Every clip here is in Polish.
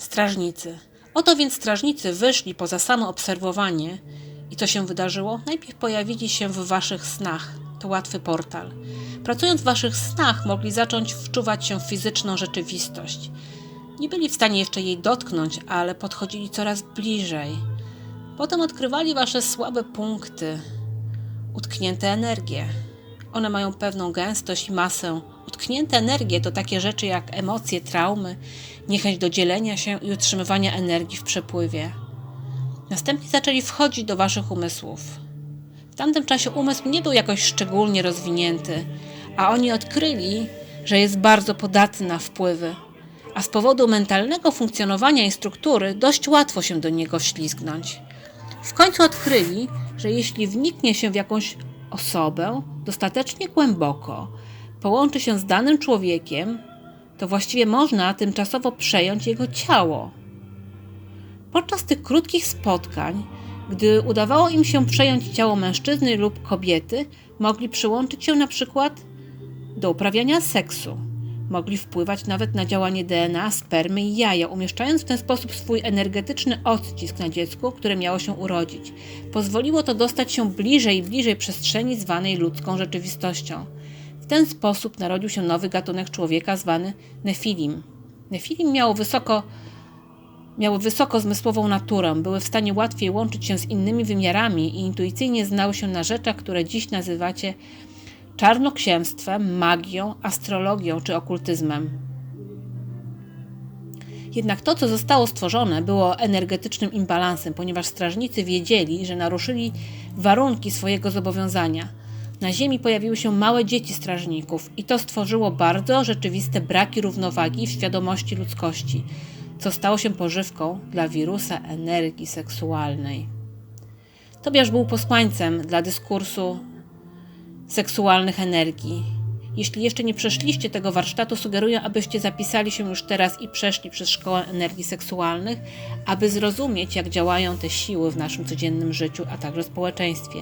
Strażnicy. Oto więc strażnicy wyszli poza samo obserwowanie i co się wydarzyło? Najpierw pojawili się w waszych snach. To łatwy portal. Pracując w waszych snach, mogli zacząć wczuwać się w fizyczną rzeczywistość. Nie byli w stanie jeszcze jej dotknąć, ale podchodzili coraz bliżej. Potem odkrywali wasze słabe punkty, utknięte energie. One mają pewną gęstość i masę. Utknięte energie to takie rzeczy jak emocje, traumy, niechęć do dzielenia się i utrzymywania energii w przepływie. Następnie zaczęli wchodzić do waszych umysłów. W tamtym czasie umysł nie był jakoś szczególnie rozwinięty, a oni odkryli, że jest bardzo podatny na wpływy, a z powodu mentalnego funkcjonowania i struktury dość łatwo się do niego wślizgnąć. W końcu odkryli, że jeśli wniknie się w jakąś osobę dostatecznie głęboko, połączy się z danym człowiekiem, to właściwie można tymczasowo przejąć jego ciało. Podczas tych krótkich spotkań, gdy udawało im się przejąć ciało mężczyzny lub kobiety, mogli przyłączyć się na przykład do uprawiania seksu. Mogli wpływać nawet na działanie DNA, spermy i jaja, umieszczając w ten sposób swój energetyczny odcisk na dziecku, które miało się urodzić. Pozwoliło to dostać się bliżej i bliżej przestrzeni zwanej ludzką rzeczywistością. W ten sposób narodził się nowy gatunek człowieka zwany Nefilim. Nefilim miało wysoko miały wysokozmysłową naturę, były w stanie łatwiej łączyć się z innymi wymiarami i intuicyjnie znały się na rzeczach, które dziś nazywacie czarnoksięstwem, magią, astrologią czy okultyzmem. Jednak to, co zostało stworzone, było energetycznym imbalansem, ponieważ strażnicy wiedzieli, że naruszyli warunki swojego zobowiązania. Na Ziemi pojawiły się małe dzieci strażników i to stworzyło bardzo rzeczywiste braki równowagi w świadomości ludzkości, co stało się pożywką dla wirusa energii seksualnej. Tobiasz był posłańcem dla dyskursu seksualnych energii. Jeśli jeszcze nie przeszliście tego warsztatu, sugeruję, abyście zapisali się już teraz i przeszli przez Szkołę Energii Seksualnych, aby zrozumieć, jak działają te siły w naszym codziennym życiu, a także społeczeństwie.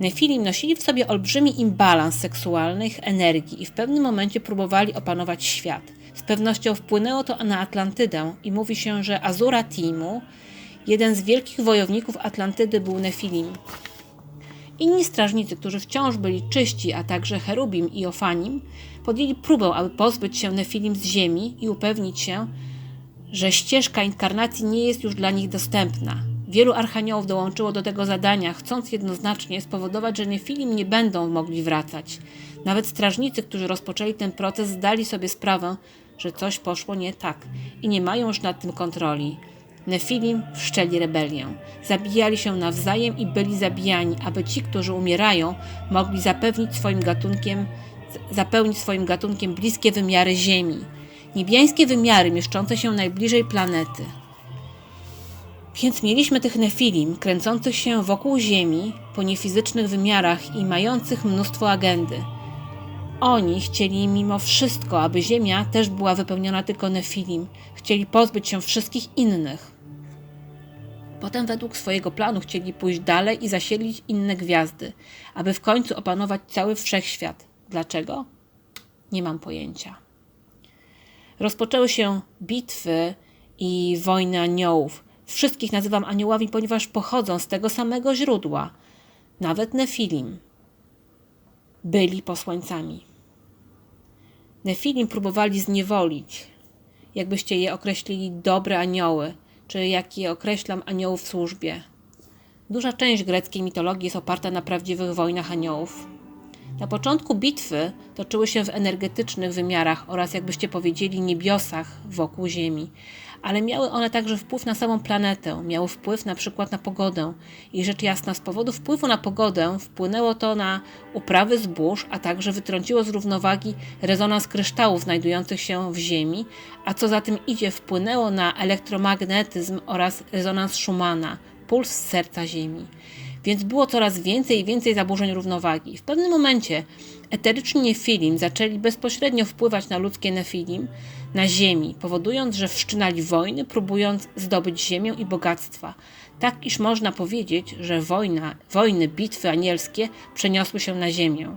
Nefilim nosili w sobie olbrzymi imbalans seksualnych energii i w pewnym momencie próbowali opanować świat. Z pewnością wpłynęło to na Atlantydę i mówi się, że Azura Timu, jeden z wielkich wojowników Atlantydy, był Nefilim. Inni strażnicy, którzy wciąż byli czyści, a także Cherubim i Ofanim, podjęli próbę, aby pozbyć się Nefilim z ziemi i upewnić się, że ścieżka inkarnacji nie jest już dla nich dostępna. Wielu archaniołów dołączyło do tego zadania, chcąc jednoznacznie spowodować, że Nefilim nie będą mogli wracać. Nawet strażnicy, którzy rozpoczęli ten proces, zdali sobie sprawę, że coś poszło nie tak i nie mają już nad tym kontroli. Nefilim wszczeli rebelię. Zabijali się nawzajem i byli zabijani, aby ci, którzy umierają, mogli zapewnić swoim gatunkiem, zapełnić swoim gatunkiem bliskie wymiary Ziemi. Niebiańskie wymiary mieszczące się najbliżej planety. Więc mieliśmy tych nefilim, kręcących się wokół Ziemi po niefizycznych wymiarach i mających mnóstwo agendy. Oni chcieli mimo wszystko, aby Ziemia też była wypełniona tylko nefilim. Chcieli pozbyć się wszystkich innych. Potem według swojego planu chcieli pójść dalej i zasiedlić inne gwiazdy, aby w końcu opanować cały wszechświat. Dlaczego? Nie mam pojęcia. Rozpoczęły się bitwy i wojny aniołów. Wszystkich nazywam aniołami, ponieważ pochodzą z tego samego źródła. Nawet Nefilim byli posłańcami. Nefilim próbowali zniewolić, jakbyście je określili dobre anioły, czy jak je określam aniołów w służbie. Duża część greckiej mitologii jest oparta na prawdziwych wojnach aniołów. Na początku bitwy toczyły się w energetycznych wymiarach oraz, jakbyście powiedzieli, niebiosach wokół Ziemi, ale miały one także wpływ na samą planetę, miały wpływ na przykład na pogodę. I rzecz jasna, z powodu wpływu na pogodę wpłynęło to na uprawy zbóż, a także wytrąciło z równowagi rezonans kryształów znajdujących się w Ziemi, a co za tym idzie, wpłynęło na elektromagnetyzm oraz rezonans Schumana, puls serca Ziemi więc było coraz więcej i więcej zaburzeń równowagi. W pewnym momencie eteryczni nefilim zaczęli bezpośrednio wpływać na ludzkie nefilim na ziemi, powodując, że wszczynali wojny, próbując zdobyć ziemię i bogactwa. Tak iż można powiedzieć, że wojna, wojny, bitwy anielskie przeniosły się na ziemię.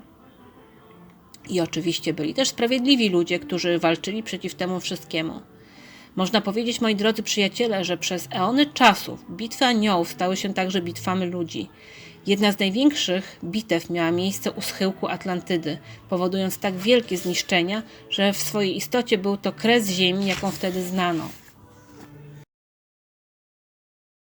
I oczywiście byli też sprawiedliwi ludzie, którzy walczyli przeciw temu wszystkiemu. Można powiedzieć, moi drodzy przyjaciele, że przez eony czasów bitwy aniołów stały się także bitwami ludzi. Jedna z największych bitew miała miejsce u schyłku Atlantydy, powodując tak wielkie zniszczenia, że w swojej istocie był to kres ziemi, jaką wtedy znano.